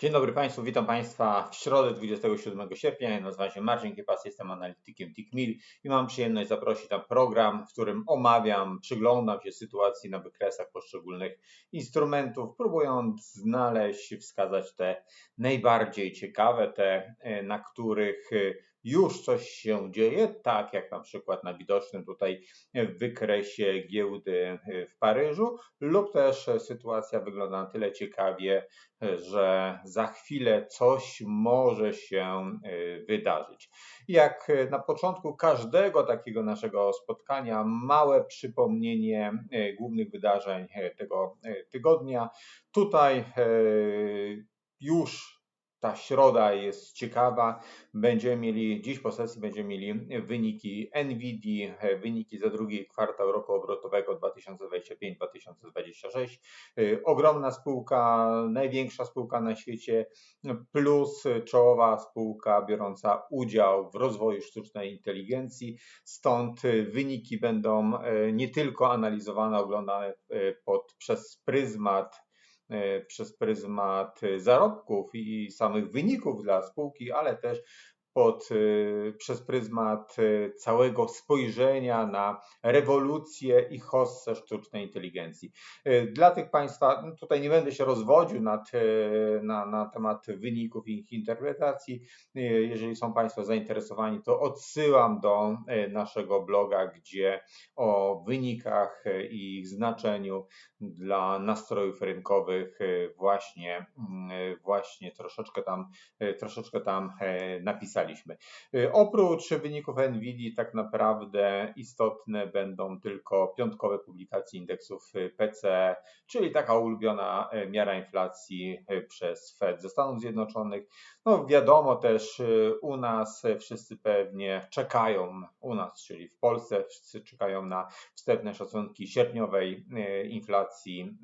Dzień dobry Państwu, witam Państwa w środę 27 sierpnia. Nazywam się Marcin Kiepas, jestem analitykiem TICMIL i mam przyjemność zaprosić na program, w którym omawiam, przyglądam się sytuacji na wykresach poszczególnych instrumentów, próbując znaleźć, wskazać te najbardziej ciekawe, te e, na których e, już coś się dzieje, tak jak na przykład na widocznym tutaj wykresie giełdy w Paryżu, lub też sytuacja wygląda na tyle ciekawie, że za chwilę coś może się wydarzyć. Jak na początku każdego takiego naszego spotkania, małe przypomnienie głównych wydarzeń tego tygodnia. Tutaj już ta środa jest ciekawa. Będziemy mieli, dziś po sesji będziemy mieli wyniki NVIDII, wyniki za drugi kwartał roku obrotowego 2025-2026. Ogromna spółka, największa spółka na świecie, plus czołowa spółka biorąca udział w rozwoju sztucznej inteligencji. Stąd wyniki będą e, nie tylko analizowane, oglądane e, pod, przez pryzmat przez pryzmat zarobków i samych wyników dla spółki, ale też pod, y, przez pryzmat y, całego spojrzenia na rewolucję i hossę sztucznej inteligencji. Y, dla tych Państwa, no tutaj nie będę się rozwodził nad, na, na temat wyników ich interpretacji. Jeżeli są Państwo zainteresowani, to odsyłam do naszego bloga, gdzie o wynikach i ich znaczeniu dla nastrojów rynkowych właśnie, właśnie troszeczkę tam, troszeczkę tam napisaliśmy. Y, oprócz wyników NVIDII tak naprawdę istotne będą tylko piątkowe publikacje indeksów y, PC, czyli taka ulubiona y, miara inflacji przez Fed ze Stanów Zjednoczonych. No wiadomo też u nas wszyscy pewnie czekają, u nas, czyli w Polsce wszyscy czekają na wstępne szacunki sierpniowej inflacji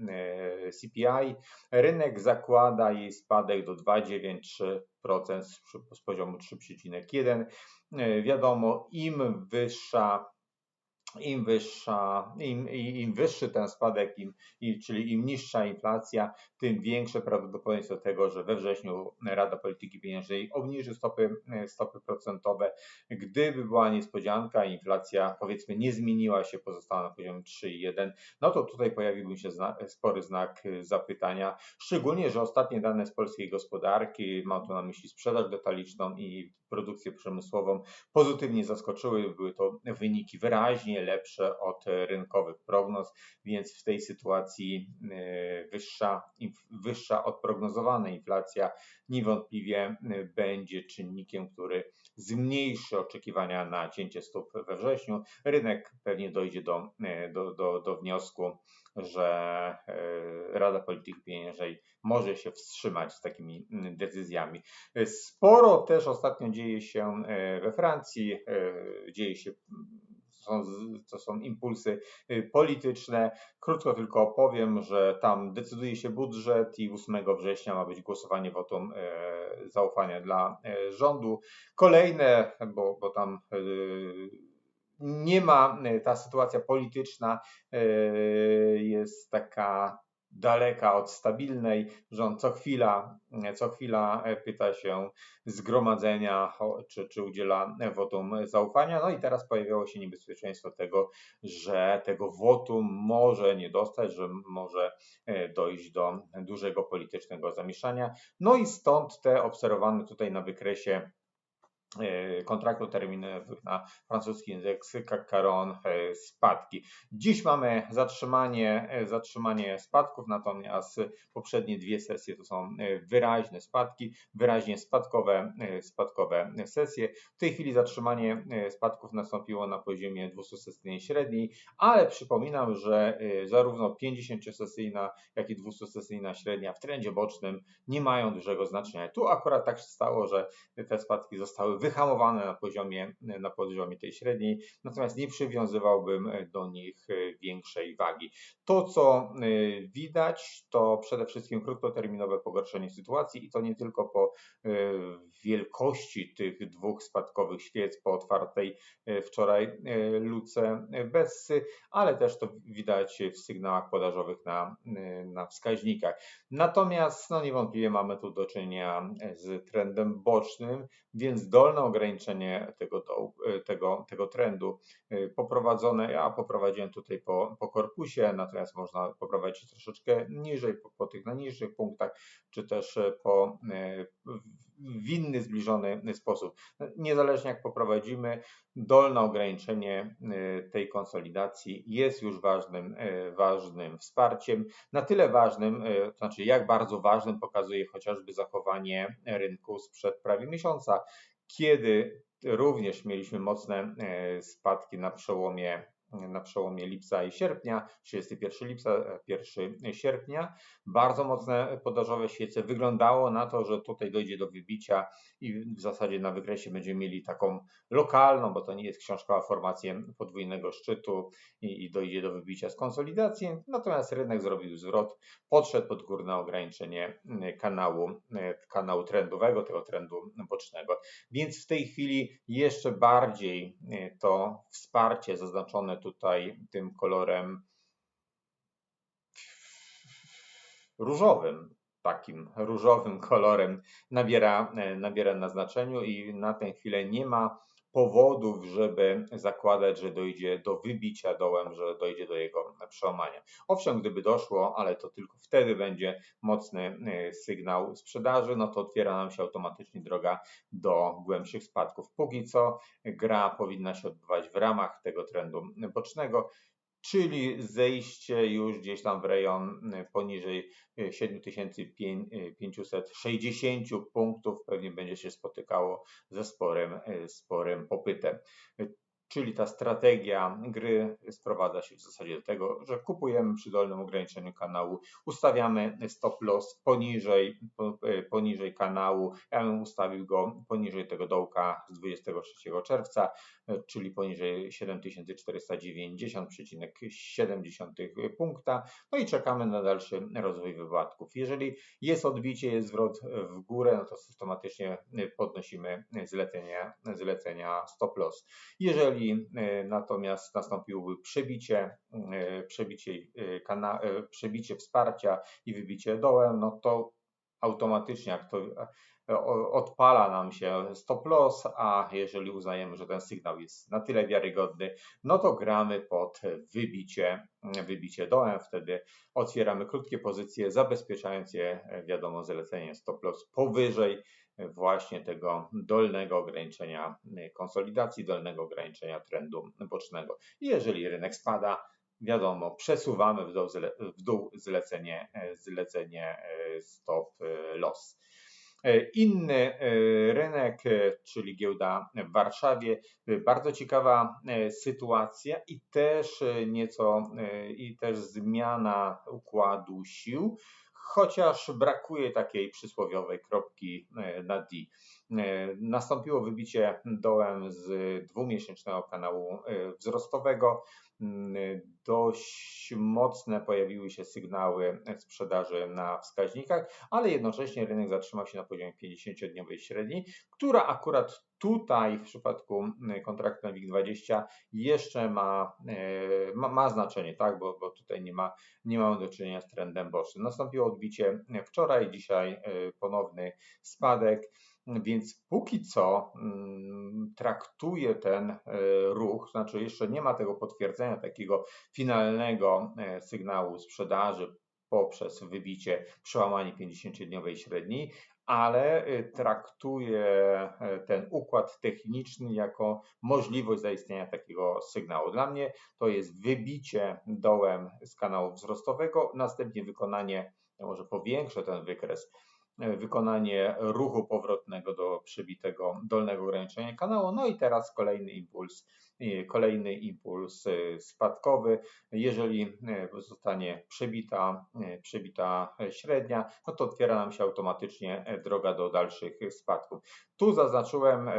CPI. Rynek zakłada jej spadek do 2,93 z poziomu 3,1. E, wiadomo, im wyższa im, wyższa, im, im wyższy ten spadek, im, czyli im niższa inflacja, tym większe prawdopodobieństwo tego, że we wrześniu Rada Polityki Pieniężnej obniży stopy, stopy procentowe. Gdyby była niespodzianka, inflacja powiedzmy nie zmieniła się, pozostała na poziomie 3,1, no to tutaj pojawiłby się zna, spory znak zapytania, szczególnie, że ostatnie dane z polskiej gospodarki, mam tu na myśli sprzedaż detaliczną i produkcję przemysłową, pozytywnie zaskoczyły. Były to wyniki wyraźnie lepsze od rynkowych prognoz, więc w tej sytuacji e, wyższa, wyższa od prognozowanej inflacja niewątpliwie e, będzie czynnikiem, który zmniejszy oczekiwania na cięcie stóp we wrześniu. Rynek pewnie dojdzie do, e, do, do, do wniosku, że Rada Polityki Pieniężnej może się wstrzymać z takimi decyzjami. Sporo też ostatnio dzieje się we Francji, dzieje się są, to są impulsy y, polityczne. Krótko tylko powiem, że tam decyduje się budżet i 8 września ma być głosowanie wotum e, zaufania dla e, rządu. Kolejne, bo, bo tam nie ma, ta sytuacja polityczna jest taka daleka od stabilnej. Rząd co chwila, co chwila e, pyta się zgromadzenia, czy, czy udziela wotum zaufania. No i teraz pojawiało się niebezpieczeństwo tego, że tego wotum może nie dostać, że może e, dojść do dużego politycznego zamieszania. No i stąd te obserwowane tutaj na wykresie E, kontraktu terminowych na francuski indeks Caron e, spadki. Dziś mamy zatrzymanie, e, zatrzymanie spadków, natomiast poprzednie dwie sesje to są wyraźne spadki, wyraźnie spadkowe, spadkowe sesje. W tej chwili zatrzymanie spadków nastąpiło na poziomie 200-sesyjnej średniej, ale przypominam, że zarówno 50-sesyjna, jak i 200-sesyjna średnia w trendzie bocznym nie mają dużego znaczenia. Tu akurat tak się stało, że te spadki zostały wyhamowane na poziomie, na poziomie tej średniej, natomiast nie przywiązywałbym do nich większej wagi. To, co widać, to przede wszystkim krótkoterminowe pogorszenie sytuacji i to nie tylko po wielkości tych dwóch spadkowych świec po otwartej wczoraj luce Bessy, ale też to widać w sygnałach podażowych na, na wskaźnikach. Natomiast no niewątpliwie mamy tu do czynienia z trendem bocznym, więc dolne ograniczenie tego, tego, tego trendu poprowadzone, ja poprowadziłem tutaj po, po korpusie, natomiast można poprowadzić troszeczkę niżej, po, po tych najniższych punktach, czy też po w inny zbliżony sposób. Niezależnie jak poprowadzimy, dolne ograniczenie tej konsolidacji jest już ważnym, ważnym wsparciem. Na tyle ważnym, to znaczy jak bardzo ważnym pokazuje chociażby zachowanie rynku sprzed prawie miesiąca, kiedy również mieliśmy mocne spadki na przełomie na przełomie lipca i sierpnia, 31 lipca, 1 sierpnia. Bardzo mocne podażowe świece. Wyglądało na to, że tutaj dojdzie do wybicia i w zasadzie na wykresie będziemy mieli taką lokalną, bo to nie jest książkowa formację podwójnego szczytu i, i dojdzie do wybicia z konsolidacji. Natomiast rynek zrobił zwrot, podszedł pod górne ograniczenie kanału, kanału trendowego, tego trendu bocznego. Więc w tej chwili jeszcze bardziej to wsparcie zaznaczone tutaj tym kolorem różowym, takim różowym kolorem nabiera, nabiera na znaczeniu i na tę chwilę nie ma powodów, żeby zakładać, że dojdzie do wybicia dołem, że dojdzie do jego przełamania. Owszem, gdyby doszło, ale to tylko wtedy będzie mocny e, sygnał sprzedaży, no to otwiera nam się automatycznie droga do głębszych spadków. Póki co gra powinna się odbywać w ramach tego trendu bocznego czyli zejście już gdzieś tam w rejon y, poniżej 7560 y, y, punktów pewnie będzie się spotykało ze sporym, sporym popytem. Czyli ta strategia gry sprowadza się w zasadzie do tego, że kupujemy przy dolnym ograniczeniu kanału, ustawiamy stop loss poniżej, poniżej kanału. Ja bym ustawił go poniżej tego dołka z 23 czerwca, czyli poniżej 7490,7 punkta. No i czekamy na dalszy rozwój wypadków. Jeżeli jest odbicie, jest zwrot w górę, no to systematycznie podnosimy zlecenia, zlecenia stop loss. Jeżeli e, natomiast nastąpiłoby przebicie, e, przebicie, e, przebicie wsparcia i wybicie dołem, no to automatycznie to odpala nam się stop loss, a jeżeli uznajemy, że ten sygnał jest na tyle wiarygodny, no to gramy pod wybicie, wybicie dołem, wtedy otwieramy krótkie pozycje, zabezpieczając je, wiadomo, zleceniem stop loss powyżej właśnie tego dolnego ograniczenia konsolidacji, dolnego ograniczenia trendu bocznego. I jeżeli rynek spada, wiadomo, przesuwamy w dół, w dół zlecenie, zlecenie stop loss. Inny rynek, czyli giełda w Warszawie, bardzo ciekawa sytuacja i też nieco i też zmiana układu sił chociaż brakuje takiej przysłowiowej kropki e, na D. E, nastąpiło wybicie dołem z dwumiesięcznego kanału e, wzrostowego. Mm, dość mocne pojawiły się sygnały sprzedaży na wskaźnikach, ale jednocześnie rynek zatrzymał się na poziomie 50-dniowej średniej, która akurat tutaj w przypadku mm, kontraktu na WIG20 jeszcze ma, ma, ma, znaczenie, tak? bo, bo tutaj nie, ma, nie mamy do czynienia z trendem bocznym. Nastąpiło odbicie wczoraj, dzisiaj ponowny spadek. Więc póki co mm, traktuję ten e, ruch, znaczy jeszcze nie ma tego potwierdzenia takiego finalnego e, sygnału sprzedaży poprzez wybicie, przełamanie 50-dniowej średniej, ale e, traktuję ten układ techniczny jako możliwość zaistnienia takiego sygnału. Dla mnie to jest wybicie dołem z kanału wzrostowego, następnie wykonanie, może powiększę ten wykres, wykonanie ruchu powrotnego do przebitego dolnego ograniczenia kanału. No i teraz kolejny impuls, kolejny impuls spadkowy. Jeżeli zostanie przebita, przebita średnia, no to otwiera nam się automatycznie droga do dalszych spadków. Tu zaznaczyłem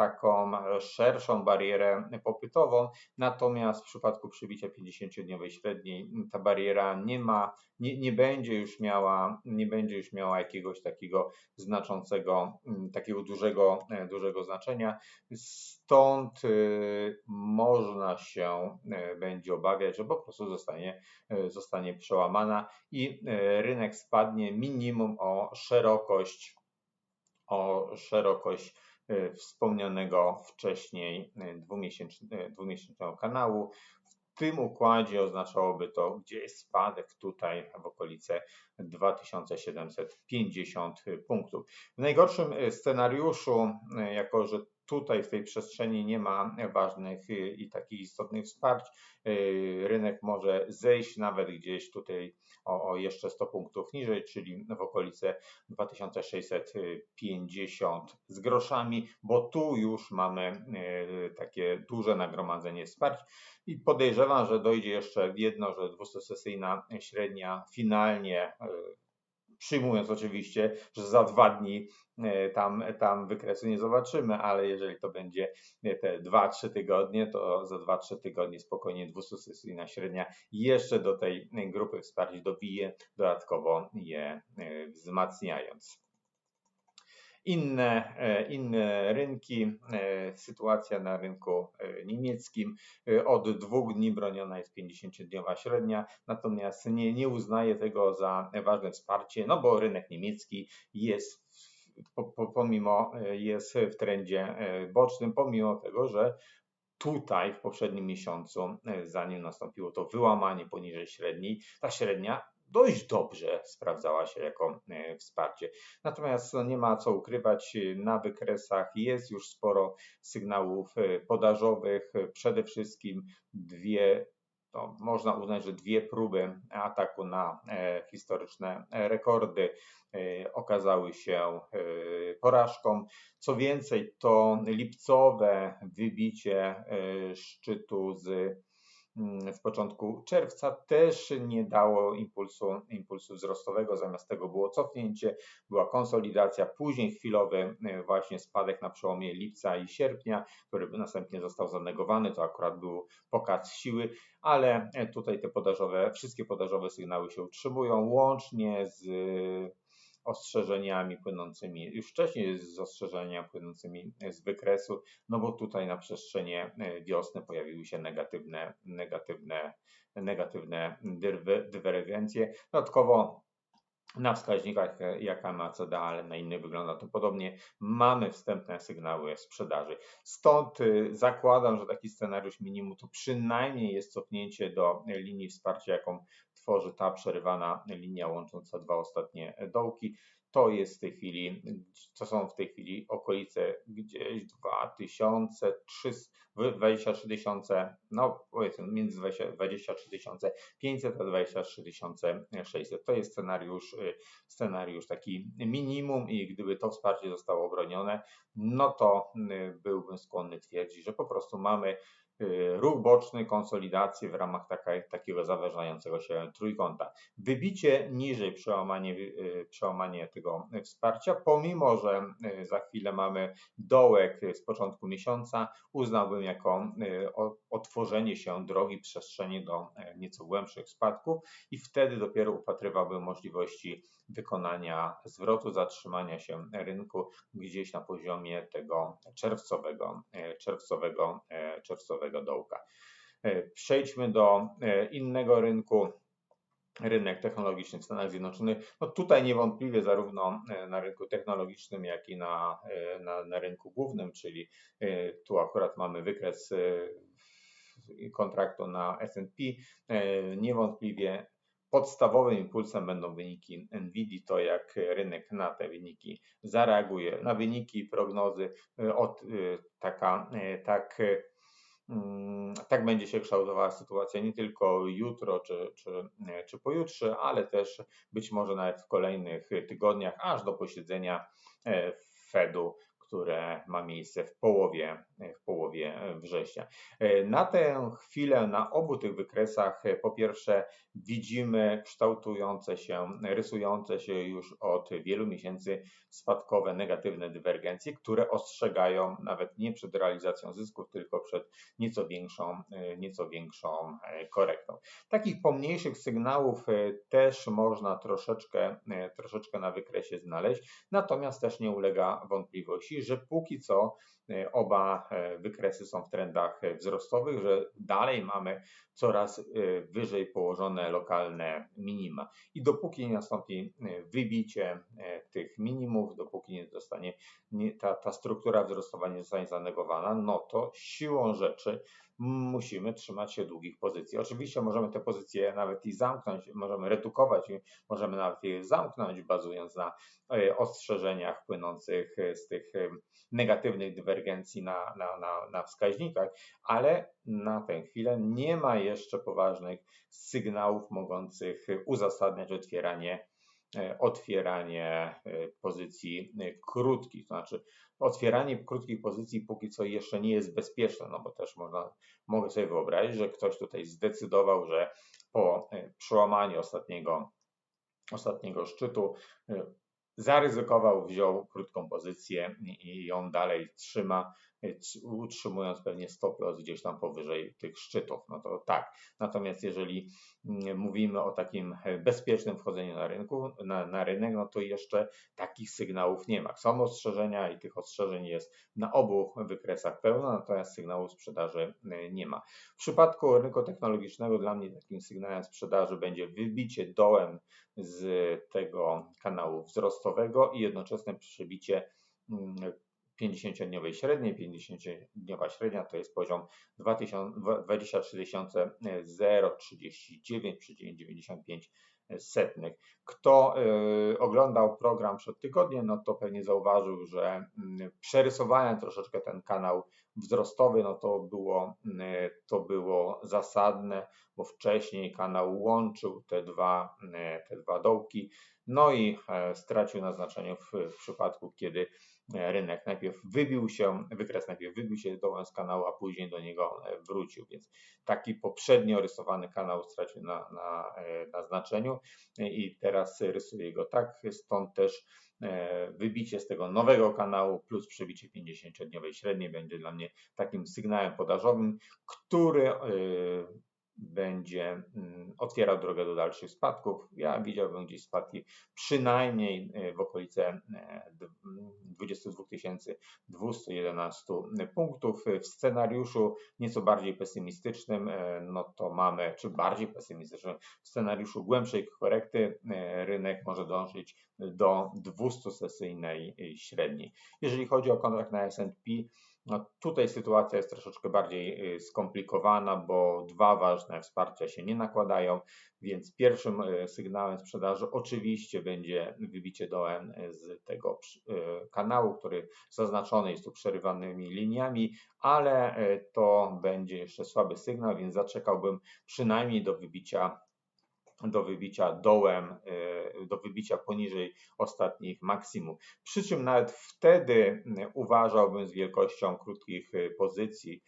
taką szerszą barierę popytową, natomiast w przypadku przebicia 50-dniowej średniej ta bariera nie ma, nie, nie będzie już miała, nie będzie już miała jakiegoś takiego znaczącego, takiego dużego, dużego znaczenia. Stąd y, można się y, będzie obawiać, że po prostu zostanie, zostanie przełamana i rynek spadnie minimum o szerokość, o szerokość E, wspomnianego wcześniej e, e, dwumiesięcznego kanału. W tym układzie oznaczałoby to, gdzie jest spadek tutaj w okolice 2750 punktów. W najgorszym scenariuszu, jako że tutaj w tej przestrzeni nie ma ważnych i takich istotnych wsparć. Y, rynek może zejść nawet gdzieś tutaj o, o jeszcze 100 punktów niżej, czyli w okolice 2650 z groszami, bo tu już mamy y, takie duże nagromadzenie wsparć i podejrzewam, że dojdzie jeszcze jedno, że 200-sesyjna średnia finalnie y, przyjmując oczywiście, że za dwa dni e, tam, tam wykresu nie zobaczymy, ale jeżeli to będzie te 2-3 tygodnie, to za 2-3 tygodnie spokojnie 200-sesyjna średnia jeszcze do tej grupy wsparć dobije, dodatkowo je e, wzmacniając. Inne, e, inne rynki, e, sytuacja na rynku e, niemieckim. Od dwóch dni broniona jest 50-dniowa średnia, natomiast nie, nie uznaje tego za ważne wsparcie, no bo rynek niemiecki jest pomimo jest w trendzie bocznym, pomimo tego, że tutaj w poprzednim miesiącu, zanim nastąpiło to wyłamanie poniżej średniej, ta średnia dość dobrze sprawdzała się jako e, wsparcie. Natomiast no, nie ma co ukrywać, na wykresach jest już sporo sygnałów e, podażowych, przede wszystkim dwie to można uznać, że dwie próby ataku na e, historyczne rekordy okazały się porażką. Co więcej, to lipcowe wybicie szczytu z w początku czerwca też nie dało impulsu, impulsu wzrostowego, zamiast tego było cofnięcie, była konsolidacja, później chwilowy e, właśnie spadek na przełomie lipca i sierpnia, który następnie został zanegowany, to akurat był pokaz siły, ale e, tutaj te podażowe, wszystkie podażowe sygnały się utrzymują, łącznie z ostrzeżeniami płynącymi, już wcześniej z ostrzeżeniami płynącymi z wykresu, no bo tutaj na przestrzeni e, wiosny pojawiły się negatywne, negatywne, negatywne dywergencje. Dodatkowo na wskaźnikach e, jak MACD, ale na innych wygląda to podobnie. Mamy wstępne sygnały sprzedaży. Stąd e, zakładam, że taki scenariusz minimum to przynajmniej jest cofnięcie do linii wsparcia, jaką tworzy ta przerywana linia łącząca dwa ostatnie dołki to jest w tej chwili, to są w tej chwili okolice gdzieś 2300, 23 tysiące, no powiedzmy między 23 500 a 23 600. To jest scenariusz, scenariusz taki minimum i gdyby to wsparcie zostało obronione, no to y, byłbym skłonny twierdzić, że po prostu mamy ruch boczny, konsolidację w ramach taka, takiego zaważającego się trójkąta. Wybicie niżej przełamanie, y, przełamanie tego wsparcia, pomimo że y, za chwilę mamy dołek z początku miesiąca, uznałbym jako otworzenie się drogi przestrzeni do nieco głębszych spadków i wtedy dopiero upatrywałbym możliwości wykonania zwrotu, zatrzymania się rynku gdzieś na poziomie tego czerwcowego, czerwcowego, czerwcowego dołka. E, przejdźmy do e, innego rynku, rynek technologiczny w Stanach Zjednoczonych. No tutaj niewątpliwie zarówno e, na rynku technologicznym, jak i na, na, na rynku głównym, czyli tu akurat mamy wykres kontraktu na S&P, niewątpliwie podstawowym impulsem będą wyniki NVIDIA, to jak rynek na te wyniki zareaguje, na wyniki prognozy od taka, tak tak będzie się kształtowała sytuacja nie tylko jutro czy, czy, czy pojutrze, ale też być może nawet w kolejnych tygodniach, aż do posiedzenia e, Fedu które ma miejsce w połowie, w połowie września. Na tę chwilę na obu tych wykresach po pierwsze widzimy kształtujące się, rysujące się już od wielu miesięcy spadkowe negatywne dywergencje, które ostrzegają nawet nie przed realizacją zysków, tylko przed nieco większą, nieco większą korektą. Takich pomniejszych sygnałów też można troszeczkę, troszeczkę na wykresie znaleźć, natomiast też nie ulega wątpliwości, że póki co oba e, wykresy są w trendach wzrostowych, że dalej mamy coraz e, wyżej położone lokalne minima. I dopóki nie nastąpi wybicie tych minimów, dopóki nie zostanie ta, ta struktura wzrostowa nie zostanie zanegowana, no to siłą rzeczy musimy trzymać się długich pozycji. Oczywiście możemy te pozycje nawet i zamknąć, możemy redukować, możemy nawet je zamknąć, bazując na e, ostrzeżeniach płynących z tych e, negatywnych dywergencji na, na, na, na wskaźnikach, ale na tę chwilę nie ma jeszcze poważnych sygnałów mogących uzasadniać otwieranie E, otwieranie e, pozycji e, krótkich, to znaczy otwieranie krótkich pozycji póki co jeszcze nie jest bezpieczne, no bo też można, mogę sobie wyobrazić, że ktoś tutaj zdecydował, że po przełamaniu ostatniego, ostatniego szczytu zaryzykował, wziął krótką pozycję i ją dalej trzyma, utrzymując pewnie stop loss gdzieś tam powyżej tych szczytów. No to tak. Natomiast jeżeli mm, mówimy o takim bezpiecznym wchodzeniu na rynku, na, na rynek, no to jeszcze takich sygnałów nie ma. Są ostrzeżenia i tych ostrzeżeń jest na obu wykresach pełno, natomiast sygnału sprzedaży y, nie ma. W przypadku rynku technologicznego dla mnie takim sygnałem sprzedaży będzie wybicie dołem z tego kanału wzrostowego i jednoczesne przebicie mm, 50-dniowej średniej. 50-dniowa średnia to jest poziom 23 039,95 setnych. Kto y, oglądał program przed tygodniem, no to pewnie zauważył, że y, przerysowałem troszeczkę ten kanał wzrostowy, no to było, y, to było zasadne, bo wcześniej kanał łączył te dwa, te dwa dołki, no i e, stracił na znaczeniu w, w przypadku, kiedy E, rynek najpierw wybił się, wykres najpierw wybił się dołem z kanału, a później do niego e, wrócił, więc taki poprzednio rysowany kanał stracił na, na, na znaczeniu i teraz rysuję go tak, stąd też wybicie z tego nowego kanału plus przebicie 50-dniowej średniej będzie dla mnie takim sygnałem podażowym, który będzie mm, otwierał drogę do dalszych spadków. Ja widziałbym gdzieś spadki przynajmniej e, w okolice 22 e, 211 punktów. W scenariuszu nieco bardziej pesymistycznym, e, no to mamy, czy bardziej pesymistycznym, w scenariuszu głębszej korekty rynek może dążyć do 200-sesyjnej średniej. Jeżeli chodzi o kontrakt na S&P, no tutaj sytuacja jest troszeczkę bardziej y, skomplikowana, bo dwa ważne wsparcia się nie nakładają, więc pierwszym y, sygnałem sprzedaży oczywiście będzie wybicie dołem y, z tego kanału, który zaznaczony jest tu przerywanymi liniami, ale to będzie jeszcze słaby sygnał, więc zaczekałbym przynajmniej do wybicia do wybicia dołem, y, do wybicia poniżej ostatnich maksimum. Przy czym nawet wtedy y, uważałbym z wielkością krótkich y, pozycji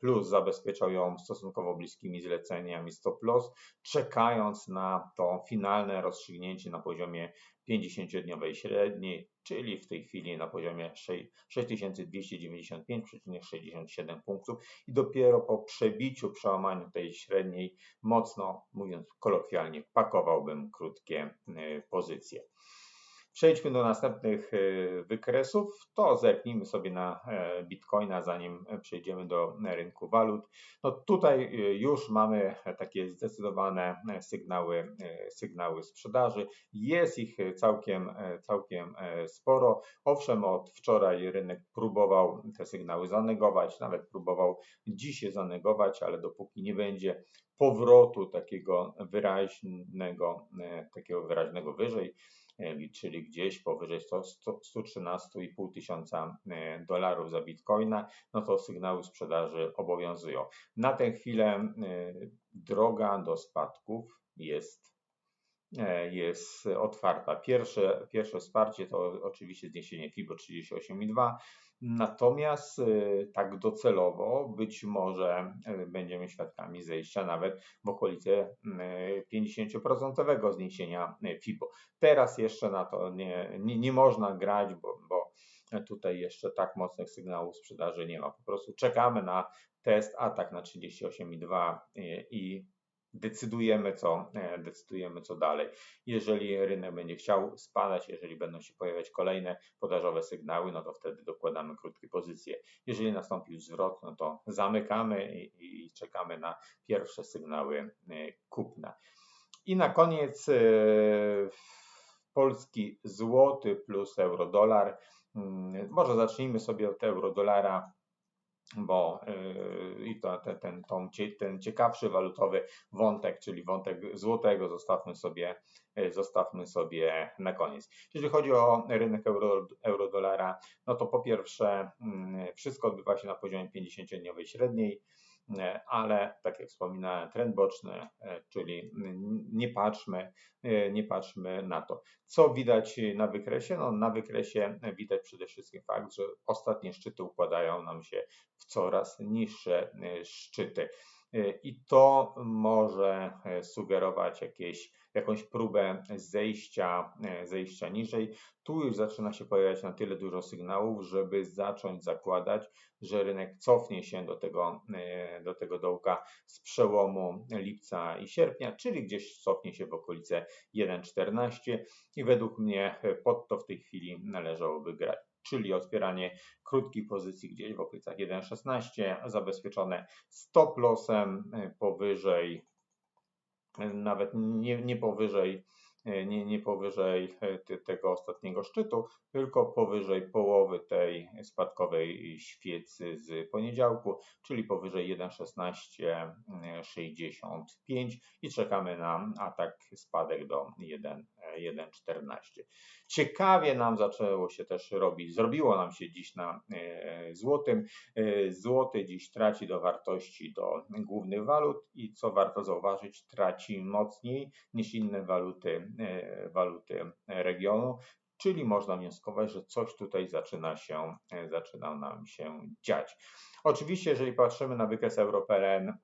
plus zabezpieczał ją stosunkowo bliskimi zleceniami stop loss, czekając na to finalne rozstrzygnięcie na poziomie 50-dniowej średniej, czyli w tej chwili na poziomie 6295,67 punktów i dopiero po przebiciu, przełamaniu tej średniej mocno, mówiąc kolokwialnie, pakowałbym krótkie y, pozycje. Przejdźmy do następnych e, wykresów. To zerknijmy sobie na e, Bitcoina, zanim przejdziemy do rynku walut. No tutaj e, już mamy takie zdecydowane sygnały, sygnały sprzedaży. Jest ich całkiem, całkiem sporo. Owszem, od wczoraj rynek próbował te sygnały zanegować, nawet próbował dziś je zanegować, ale dopóki nie będzie powrotu takiego wyraźnego, takiego wyraźnego wyżej, czyli gdzieś powyżej 113,5 tysiąca dolarów za bitcoina, no to sygnały sprzedaży obowiązują. Na tę chwilę droga do spadków jest jest otwarta. Pierwsze, pierwsze wsparcie to oczywiście zniesienie FIBO 38,2, Natomiast y, tak docelowo być może y, będziemy świadkami zejścia nawet w okolice 50% y, zniesienia FIBO. Teraz jeszcze na to nie, nie, nie można grać, bo, bo tutaj jeszcze tak mocnych sygnałów sprzedaży nie ma. Po prostu czekamy na test atak na 38,2 i decydujemy co, e, decydujemy co dalej. Jeżeli rynek będzie chciał spadać, jeżeli będą się pojawiać kolejne podażowe sygnały, no to wtedy dokładamy krótkie pozycje. Jeżeli nastąpił zwrot, no to zamykamy i, i czekamy na pierwsze sygnały e, kupna. I na koniec e, polski złoty plus euro dolar. Mm, może zacznijmy sobie od euro dolara bo yy, i to, ten, tą, ten ciekawszy walutowy wątek, czyli wątek złotego, zostawmy sobie, yy, zostawmy sobie na koniec. Jeżeli chodzi o rynek euro, euro-dolara, no to po pierwsze, yy, wszystko odbywa się na poziomie 50-dniowej średniej. E, ale tak jak wspominałem, trend boczny, e, czyli nie patrzmy, e, nie patrzmy na to. Co widać na wykresie? No, na wykresie widać przede wszystkim fakt, że ostatnie szczyty układają nam się w coraz niższe szczyty. I to może sugerować jakieś jakąś próbę zejścia, e, zejścia niżej. Tu już zaczyna się pojawiać na tyle dużo sygnałów, żeby zacząć zakładać, że rynek cofnie się do tego, e, do tego dołka z przełomu lipca i sierpnia, czyli gdzieś cofnie się w okolice 1,14 i według mnie pod to w tej chwili należałoby grać czyli otwieranie krótkich pozycji gdzieś w okolicach 1,16, zabezpieczone stop lossem e, powyżej nawet nie, nie powyżej E, nie, nie powyżej e, tego ostatniego szczytu, tylko powyżej połowy tej spadkowej świecy z poniedziałku, czyli powyżej 1,1665 i czekamy na atak spadek do 1,14. Ciekawie nam zaczęło się też robić, zrobiło nam się dziś na e, złotym. Złoty dziś traci do wartości do głównych walut i co warto zauważyć, traci mocniej niż inne waluty E, waluty regionu, czyli można wnioskować, że coś tutaj zaczyna się, e, zaczyna nam się dziać. Oczywiście, jeżeli patrzymy na wykres EuroPLN e,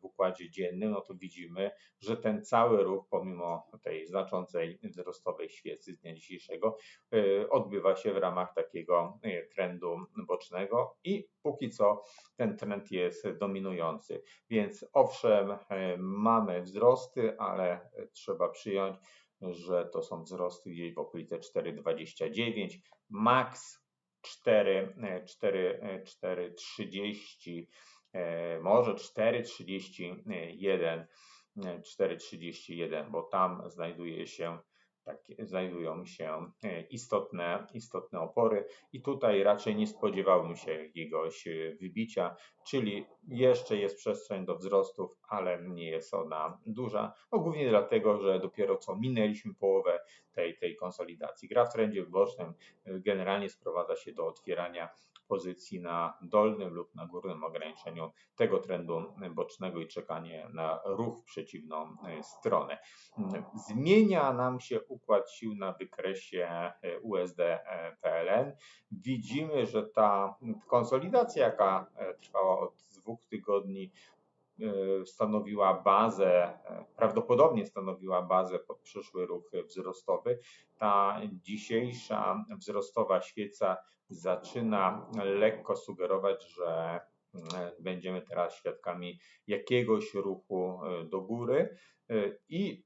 w układzie dziennym, no to widzimy, że ten cały ruch, pomimo tej znaczącej wzrostowej świecy z dnia dzisiejszego, odbywa się w ramach takiego trendu bocznego i póki co ten trend jest dominujący. Więc owszem, mamy wzrosty, ale trzeba przyjąć, że to są wzrosty gdzieś w okolice 4,29, max 4, 4, 4,30, może 4,31, 4,31, bo tam znajduje się takie, znajdują się e, istotne, istotne opory. I tutaj raczej nie spodziewałbym się jakiegoś e, wybicia, czyli jeszcze jest przestrzeń do wzrostów, ale nie jest ona duża, no głównie dlatego, że dopiero co minęliśmy połowę tej, tej konsolidacji. Gra w trendzie bocznym generalnie sprowadza się do otwierania pozycji na dolnym lub na górnym ograniczeniu tego trendu bocznego i czekanie na ruch w przeciwną stronę. Zmienia nam się układ sił na wykresie USD-PLN. Widzimy, że ta konsolidacja, jaka trwała od dwóch tygodni, stanowiła bazę, prawdopodobnie stanowiła bazę pod przyszły ruch wzrostowy. Ta dzisiejsza wzrostowa świeca zaczyna lekko sugerować, że będziemy teraz świadkami jakiegoś ruchu do góry i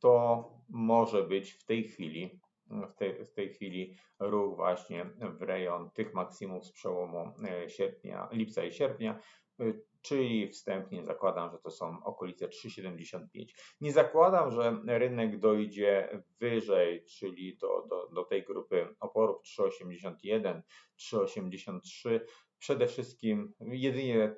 to może być w tej chwili, w tej, w tej chwili ruch właśnie w rejon tych maksimów z przełomu e, sierpnia, lipca i sierpnia, e, czyli wstępnie zakładam, że to są okolice 3,75. Nie zakładam, że rynek dojdzie wyżej, czyli do, do, do tej grupy oporów 3,81, 3,83. Przede wszystkim jedynie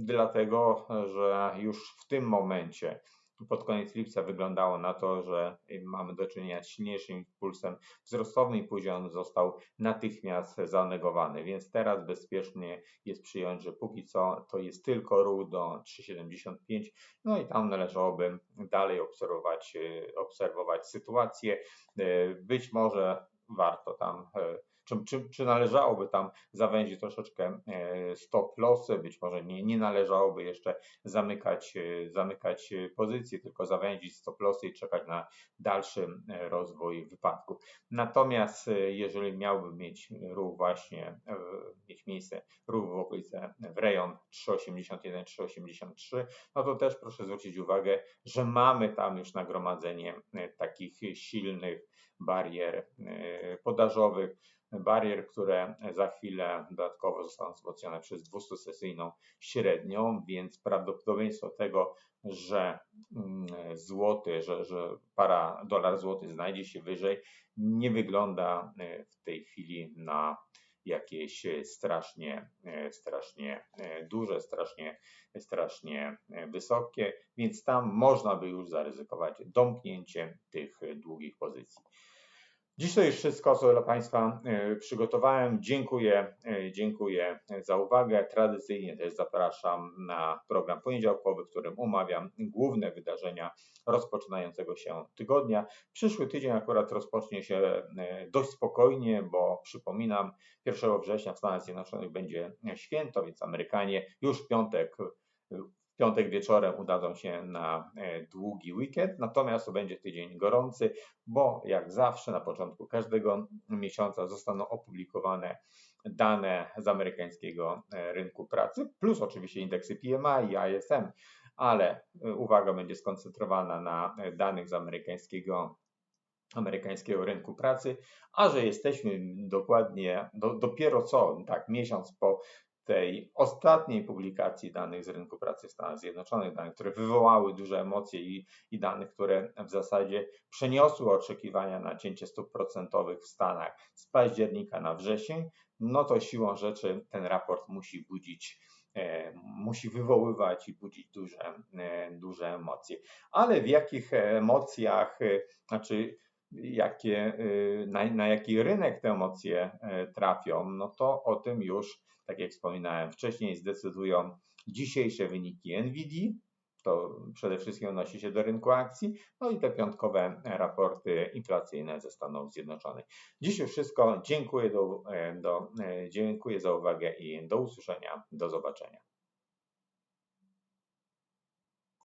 dlatego, że już w tym momencie pod koniec lipca wyglądało na to, że mamy do czynienia z silniejszym impulsem wzrostowym i on został natychmiast zanegowany, więc teraz bezpiecznie jest przyjąć, że póki co to jest tylko ruch do 3,75, no i tam należałoby dalej obserwować, obserwować sytuację. Być może warto tam czy, czy, czy należałoby tam zawęzić troszeczkę e, stop lossy, być może nie, nie należałoby jeszcze zamykać, e, zamykać pozycji, tylko zawęzić stop lossy i czekać na dalszy e, rozwój wypadku. Natomiast jeżeli miałby mieć ruch właśnie, mieć miejsce ruch w okolicy w rejon 381, 383, no to też proszę zwrócić uwagę, że mamy tam już nagromadzenie takich silnych barier podażowych, barier, które za chwilę dodatkowo zostaną wzmocnione przez 200-sesyjną średnią, więc prawdopodobieństwo tego, że mm, złoty, że, że para dolar złoty znajdzie się wyżej, nie wygląda e, w tej chwili na jakieś strasznie, e, strasznie e, duże, strasznie, strasznie wysokie, więc tam można by już zaryzykować domknięcie tych długich pozycji. Dzisiaj już wszystko, co dla Państwa e, przygotowałem. Dziękuję, e, dziękuję za uwagę. Tradycyjnie też zapraszam na program poniedziałkowy, w którym omawiam główne wydarzenia rozpoczynającego się tygodnia. Przyszły tydzień akurat rozpocznie się e, dość spokojnie, bo przypominam, 1 września w Stanach Zjednoczonych będzie święto, więc Amerykanie już w piątek piątek wieczorem udadzą się na e, długi weekend, natomiast to będzie tydzień gorący, bo jak zawsze na początku każdego miesiąca zostaną opublikowane dane z amerykańskiego e, rynku pracy, plus oczywiście indeksy PMI i ISM, ale e, uwaga będzie skoncentrowana na danych z amerykańskiego amerykańskiego rynku pracy, a że jesteśmy dokładnie, do, dopiero co, tak, miesiąc po tej ostatniej publikacji danych z rynku pracy w Stanach Zjednoczonych, danych, które wywołały duże emocje i, i danych, które w zasadzie przeniosły oczekiwania na cięcie stóp procentowych w Stanach z października na wrzesień, no to siłą rzeczy ten raport musi budzić e, musi wywoływać i budzić duże, e, duże emocje. Ale w jakich emocjach, e, znaczy jakie, na, na jaki rynek te emocje trafią, no to o tym już tak jak wspominałem wcześniej, zdecydują dzisiejsze wyniki NVIDIA, to przede wszystkim odnosi się do rynku akcji, no i te piątkowe raporty inflacyjne ze Stanów Zjednoczonych. Dziś już wszystko. Dziękuję, do, do, dziękuję za uwagę i do usłyszenia. Do zobaczenia.